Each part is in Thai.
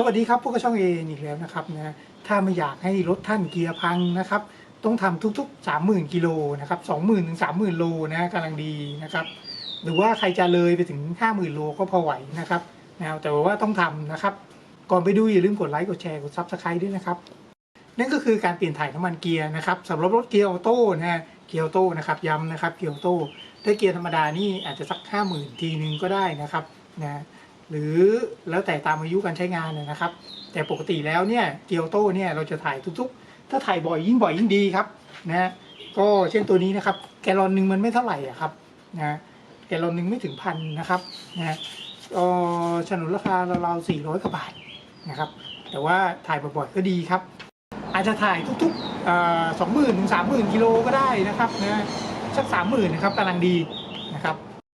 สวัสดีครับพวกบช่องเออีกแล้วนะครับนะถ้าไม่อยากให้รถท่านเกียร์พังนะครับ ต้องทำทุกๆ 30,000กิโลนะครับ20,000ถึง30,000 โลนะกำลังดีนะครับ หรือว่าใครจะเลยไปถึง 50,000 โลก็พอไหวนะครับนะแต่ว่าต้องทำนะครับ ก่อนไปดูอย่าลืมกดไลค์กดแชร์กดซับสไครต์ด้วยนะครับ นั่นก็คือการเปลี่ยนถ่ายน้ำมันเกียร์นะครับสำหรับรถเกียร์ออโต้นะฮะเกียร์ออโต้นะครับย้ำนะครับเกียร์ออโต้ถ้าเกียร์ธรรมดานี่อาจจะสัก 50,000 ทีนึงก็ได้นะครับนะ หรือแล้วแต่ตามอายุการใช้งานนะนะครับ แต่ปกติแล้วเนี่ยเกียร์โต้เนี่ยเราจะถ่ายทุกๆ ถ้าถ่ายบ่อยยิ่งบ่อยยิ่งดีครับนะฮะก็เช่นตัวนี้นะครับ แกลลอนหนึ่งมันไม่เท่าไหร่อะครับนะแกลลอนหนึ่งไม่ถึงพันนะครับนะฮะก็ฉนนราคาราวๆสี่ร้อยกว่าบาทนะครับ แต่ว่าถ่ายบ่อยๆก็ดีครับ อาจจะถ่ายทุกๆสองหมื่นถึงสามหมื่นกิโลก็ได้นะครับนะสักสามหมื่นนะครับกำลังดีนะครับ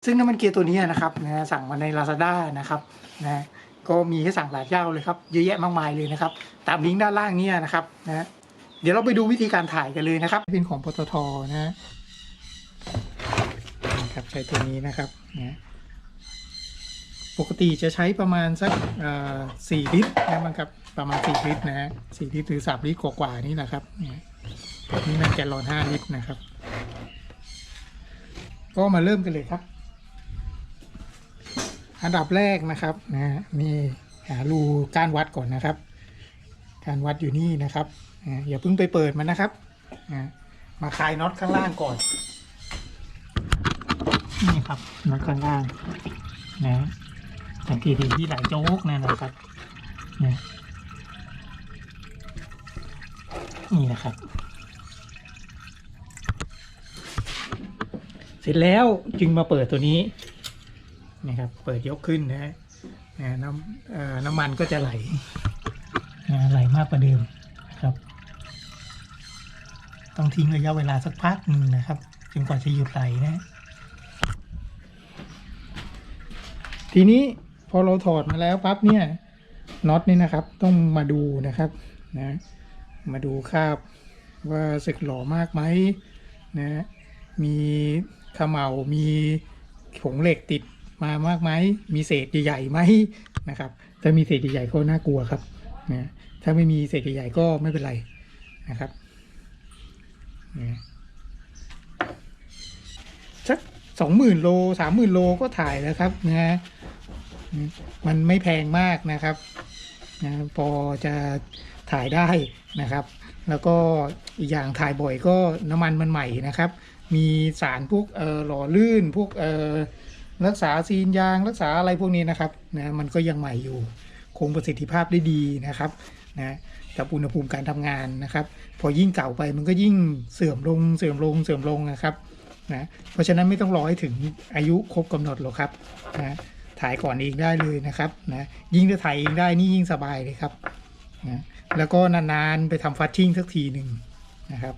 ซึ่งน้ำมันเกียร์ตัวนี้นะครับนะสั่งมาใน Lazada นะครับนะก็มีให้สั่งหลายเจ้าเลยครับเยอะแยะมากมายเลยนะครับ ตามลิงก์ด้านล่างนี้นะครับนะเดี๋ยวเราไปดูวิธีการถ่ายกันเลยนะครับ เป็นของปตทนะนะครับใช้ตัวนี้นะครับนะปกติจะใช้ประมาณสักสี่ลิตรนะมันครับประมาณสี่ลิตรนะฮะสี่ลิตรหรือสามลิตรกว่าๆนี่นะครับนี่ยนี่มันแกลลอนห้าลิตรนะครับ ก็มาเริ่มกันเลยครับ อันดับแรกนะครับนะนี่หารูก้านวัดก่อนนะครับ การวัดอยู่นี่นะครับนะอย่าเพิ่งไปเปิดมันนะครับนะมาคลายน็อตข้างล่างก่อน นี่ครับน็อตข้างล่างนะสังเกตเห็นที่หลายโจ๊กนะนะครับนะนี่นะครับ เสร็จแล้วจึงมาเปิดตัวนี้ นะครับ เปิดยกขึ้นนะฮะน้ำน้ำมันก็จะไหลนะไหลมากกว่าเดิมนะครับ ต้องทิ้งระยะเวลาสักพักหนึ่งนะครับจนกว่าจะหยุดไหลนะ ทีนี้พอเราถอดมาแล้วปั๊บเนี่ยน็อตนี่นะครับ ต้องมาดูนะครับนะมาดูคราบว่าสึกหล่อมากไหมนะมีขมเหลามีผงเหล็กติด มามากไหมมีเศษใหญ่ๆไหมนะครับถ้ามีเศษใหญ่ๆก็น่ากลัวครับนะถ้าไม่มีเศษใหญ่ๆก็ไม่เป็นไรนะครับนะสักสองหมื่นโลสามหมื่นโลก็ถ่ายแล้วครับนะมันไม่แพงมากนะครับนะพอจะถ่ายได้นะครับ แล้วก็อีกอย่างถ่ายบ่อยก็น้ำมันมันใหม่นะครับ มีสารพวกหล่อลื่นพวกอ รักษาซีนยางรักษาอะไรพวกนี้นะครับนะมันก็ยังใหม่อยู่คงประสิทธิภาพได้ดีนะครับนะกับอุณหภูมิการทำงานนะครับ พอยิ่งเก่าไปมันก็ยิ่งเสื่อมลงเสื่อมลงเสื่อมลงนะครับนะเพราะฉะนั้นไม่ต้องรอให้ถึงอายุครบกำหนดหรอกครับนะถ่ายก่อนเองได้เลยนะครับนะยิ่งจะถ่ายเองได้นี่ยิ่งสบายเลยครับนะแล้วก็นานๆไปทำฟัดชิ่งสักทีหนึ่งนะครับ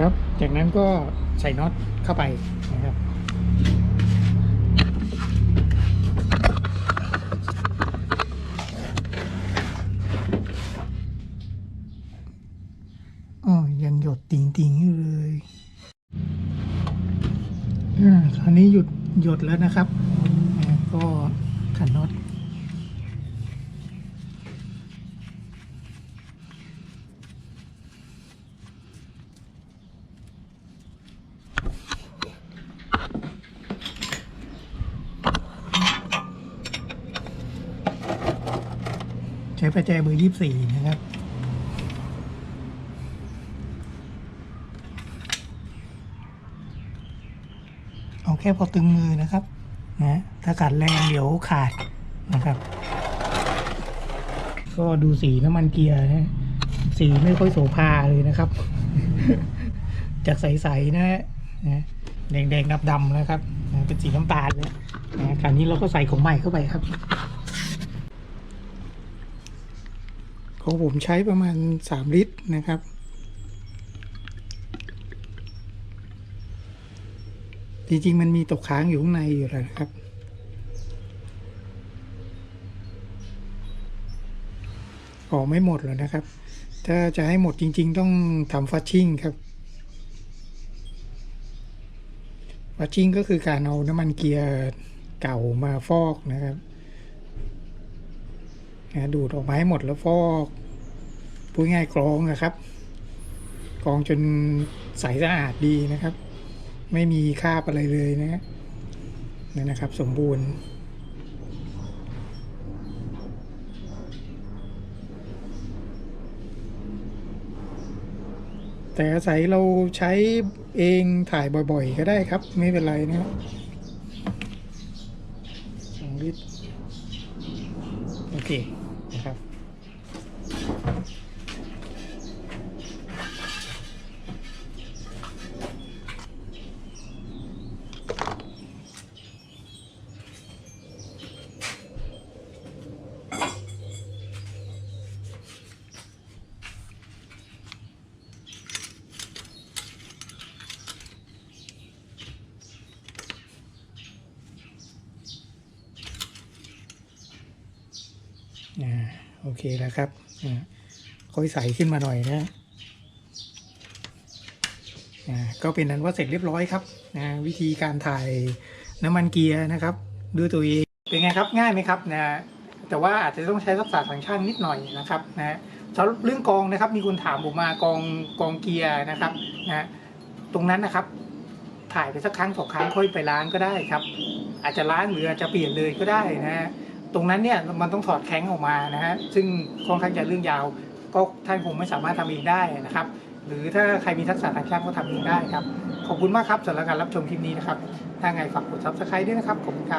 ครับ จากนั้นก็ใส่น็อตเข้าไปนะครับอ๋อยังหยดติ่งๆอยู่เลยอ่าคราวนี้หยุดหยดแล้วนะครับ ก็ขันน็อต ใช้ประแจเบอร์ยี่สี่นะครับ เอาแค่พอตึงมือนะครับนะถ้ากัดแรงเดี๋ยวขาดนะครับ ก็ดูสีน้ำมันเกียร์นะสีไม่ค่อยโสภาเลยนะครับ จากใสๆนะฮะนะแดงๆดำๆนะครับนะเป็นสีน้ำตาลเลยนะคราวนี้เราก็ใส่ของใหม่เข้าไปครับ ของผมใช้ประมาณสามลิตรนะครับ จริงๆ มันมีตกค้างอยู่ข้างในอยู่แล้วนะครับ ออกไม่หมดหรอกนะครับ ถ้าจะให้หมดจริง ๆ ต้องทำฟัชชิ่งครับฟัชชิ่งก็คือการเอาน้ำมันเกียร์เก่ามาฟอกนะครับ นะดูดออกมาให้หมดแล้วฟอกพูดง่ายกรองนะครับกรองจนใสสะอาดดีนะครับ ไม่มีคราบอะไรเลยนะนั่นะครับ สมบูรณ์แต่อาศัยเราใช้เองถ่ายบ่อยๆ ก็ได้ครับ ไม่เป็นไรนะครับสองลิตร โอเคนะครับ อ่าโอ เคแล้วครับอ่าค่อยใส่ขึ้นมาหน่อยนะอ่าก็เป็นนั้นว่าเสร็จเรียบร้อยครับนะวิธีการถ่ายน้ำมันเกียร์นะครับด้วยตัวเองเป็นไงครับง่ายไหมครับนะแต่ว่าอาจจะต้องใช้ทักษะทางช่างนิดหน่อยนะครับนะสำหรับเรื่องกองนะครับ มีคนถามผมมากองกองเกียร์นะครับนะตรงนั้นนะครับ ถ่ายไปสักครั้งสองครั้งค่อยไปล้างก็ได้ครับ อาจจะล้างหรืออาจจะเปลี่ยนเลยก็ได้นะฮะ ตรงนั้นเนี่ยมันต้องถอดแข้งออกมานะฮะซึ่งค่อนข้างจะเรื่องยาวก็ท่านคงไม่สามารถทำเองได้นะครับ หรือถ้าใครมีทักษะทางช่างก็ทำเองได้ครับ ขอบคุณมากครับสำหรับการรับชมคลิปนี้นะครับ ถ้าไงฝากกด subscribe ด้วยนะครับ ขอบคุณครับ